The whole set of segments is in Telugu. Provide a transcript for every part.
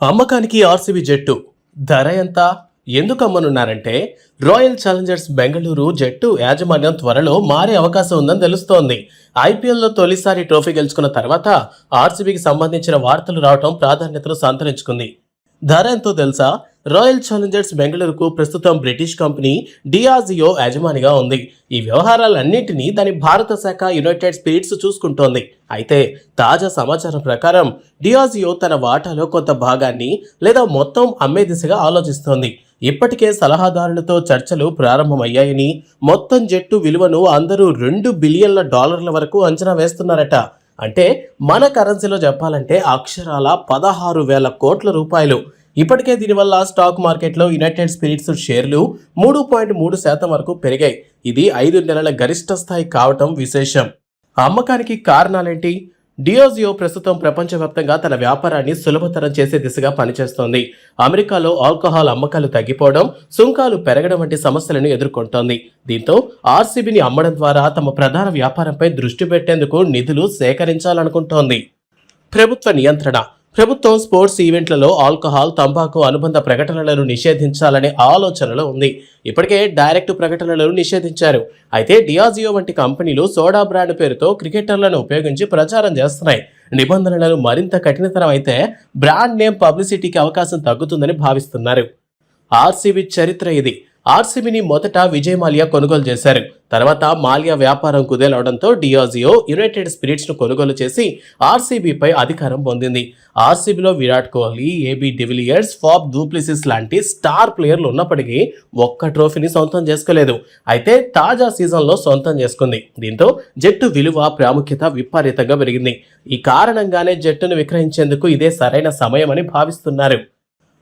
అమ్మకానికి ఆర్సీబీ జట్టు. ధర ఎంత? ఎందుకు అమ్మనున్నారంటే రాయల్ ఛాలెంజర్స్ బెంగళూరు జట్టు యాజమాన్యం త్వరలో మారే అవకాశం ఉందని తెలుస్తోంది. ఐపీఎల్లో తొలిసారి ట్రోఫీ గెలుచుకున్న తర్వాత ఆర్సీబీకి సంబంధించిన వార్తలు రావడం ప్రాధాన్యతను సంతరించుకుంది. ధర ఎంతో తెలుసా? రాయల్ ఛాలెంజర్స్ బెంగళూరుకు ప్రస్తుతం బ్రిటిష్ కంపెనీ డియాజియో యజమానిగా ఉంది. ఈ వ్యవహారాలన్నింటినీ దాని భారత శాఖ యునైటెడ్ స్పిరిట్స్ చూసుకుంటోంది. అయితే తాజా సమాచారం ప్రకారం డియాజియో తన వాటాలో కొంత భాగాన్ని లేదా మొత్తం అమ్మే దిశగా ఆలోచిస్తోంది. ఇప్పటికే సలహాదారులతో చర్చలు ప్రారంభమయ్యాయని మొత్తం జట్టు విలువను అందరూ రెండు బిలియన్ల డాలర్ల వరకు అంచనా వేస్తున్నారట. అంటే మన కరెన్సీలో చెప్పాలంటే అక్షరాల పదహారు వేల కోట్ల రూపాయలు. ఇప్పటికే దీనివల్ల స్టాక్ మార్కెట్లో యునైటెడ్ స్పిరిట్స్ షేర్లు మూడు పాయింట్ మూడు శాతం వరకు పెరిగాయి. ఇది ఐదు నెలల గరిష్ట స్థాయి కావటం విశేషం. అమ్మకానికి కారణాలేంటి? డియోజియో ప్రస్తుతం ప్రపంచవ్యాప్తంగా తన వ్యాపారాన్ని సులభతరం చేసే దిశగా పనిచేస్తోంది. అమెరికాలో ఆల్కహాల్ అమ్మకాలు తగ్గిపోవడం సుంకాలు పెరగడం వంటి సమస్యలను ఎదుర్కొంటోంది. దీంతో ఆర్సీబీని అమ్మడం ద్వారా తమ ప్రధాన వ్యాపారంపై దృష్టి పెట్టేందుకు నిధులు సేకరించాలనుకుంటోంది. ప్రభుత్వ నియంత్రణ ప్రభుత్వం స్పోర్ట్స్ ఈవెంట్లలో ఆల్కహాల్ తంబాకు అనుబంధ ప్రకటనలను నిషేధించాలనే ఆలోచనలో ఉంది. ఇప్పటికే డైరెక్ట్ ప్రకటనలను నిషేధించారు. అయితే డియాజియో వంటి కంపెనీలు సోడా బ్రాండ్ పేరుతో క్రికెటర్లను ఉపయోగించి ప్రచారం చేస్తున్నాయి. నిబంధనలను మరింత కఠినతరం అయితే బ్రాండ్ నేమ్ పబ్లిసిటీకి అవకాశం తగ్గుతుందని భావిస్తున్నారు. ఆర్సీబీ చరిత్ర ఇది. ఆర్సీబీని మొదట విజయ్ మాల్యా కొనుగోలు చేశారు. తర్వాత మాల్యా వ్యాపారం కుదేలవడంతో డియాజియో యునైటెడ్ స్పిరిట్స్ను కొనుగోలు చేసి ఆర్సీబీపై అధికారం పొందింది. ఆర్సీబీలో Virat Kohli AB de Villiers Faf du Plessis లాంటి స్టార్ ప్లేయర్లు ఉన్నప్పటికీ ఒక్క ట్రోఫీని సొంతం చేసుకోలేదు. అయితే తాజా సీజన్లో సొంతం చేసుకుంది. దీంతో జట్టు విలువ ప్రాముఖ్యత విపరీతంగా పెరిగింది. ఈ కారణంగానే జట్టును విక్రయించేందుకు ఇదే సరైన సమయమని భావిస్తున్నారు.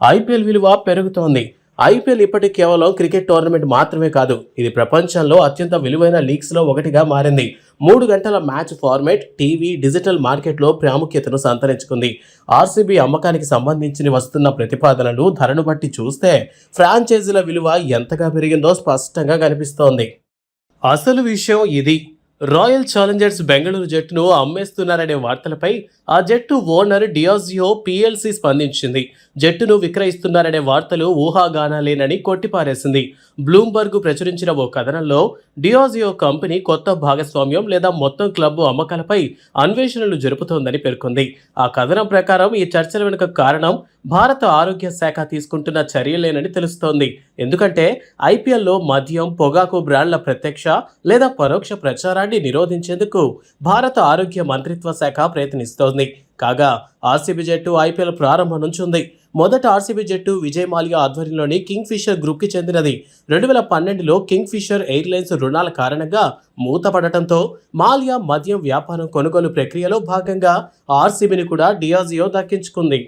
ఐపీఎల్ విలువ పెరుగుతోంది. ఐపీఎల్ ఇప్పటికి కేవలం క్రికెట్ టోర్నమెంట్ మాత్రమే కాదు ఇది ప్రపంచంలో అత్యంత విలువైన లీగ్స్లో ఒకటిగా మారింది. మూడు గంటల మ్యాచ్ ఫార్మేట్ టీవీ డిజిటల్ మార్కెట్లో ప్రాముఖ్యతను సంతరించుకుంది. ఆర్సీబీ అమ్మకానికి సంబంధించి వస్తున్న ప్రతిపాదనలు ధరను బట్టి చూస్తే ఫ్రాంచైజీల విలువ ఎంతగా పెరిగిందో స్పష్టంగా కనిపిస్తోంది. అసలు విషయం ఇది. రాయల్ ఛాలెంజర్స్ బెంగళూరు జట్టును అమ్మేస్తున్నారనే వార్తలపై ఆ జట్టు ఓనర్ డియాజియో పిఎల్సి స్పందించింది. జట్టును విక్రయిస్తున్నారనే వార్తలు ఊహాగానాలేనని కొట్టిపారేసింది. బ్లూంబర్గ్ ప్రచురించిన ఓ కథనంలో డియాజియో కంపెనీ కొత్త భాగస్వామ్యం లేదా మొత్తం క్లబ్ అమ్మకాలపై అన్వేషణలు జరుపుతోందని పేర్కొంది. ఆ కథనం ప్రకారం ఈ చర్చల వెనుక కారణం భారత ఆరోగ్య శాఖ తీసుకుంటున్న చర్యలేనని తెలుస్తోంది. ఎందుకంటే ఐపీఎల్లో మద్యం పొగాకు బ్రాండ్ల ప్రత్యక్ష లేదా పరోక్ష ప్రచారాన్ని నిరోధించేందుకు భారత ఆరోగ్య మంత్రిత్వ శాఖ ప్రయత్నిస్తోంది. కాగా ఆర్సీబీ జట్టు ఐపీఎల్ ప్రారంభం నుంచి ఉంది. మొదట ఆర్సీబీ జట్టు విజయ్ మాల్యా ఆధ్వర్యంలోని కింగ్ ఫిషర్ గ్రూప్కి చెందినది. రెండు వేల పన్నెండులో కింగ్ ఫిషర్ ఎయిర్లైన్స్ రుణాల కారణంగా మూతపడటంతో మాల్యా మద్యం వ్యాపారం కొనుగోలు ప్రక్రియలో భాగంగా ఆర్సీబీని కూడా డియాజియో దక్కించుకుంది.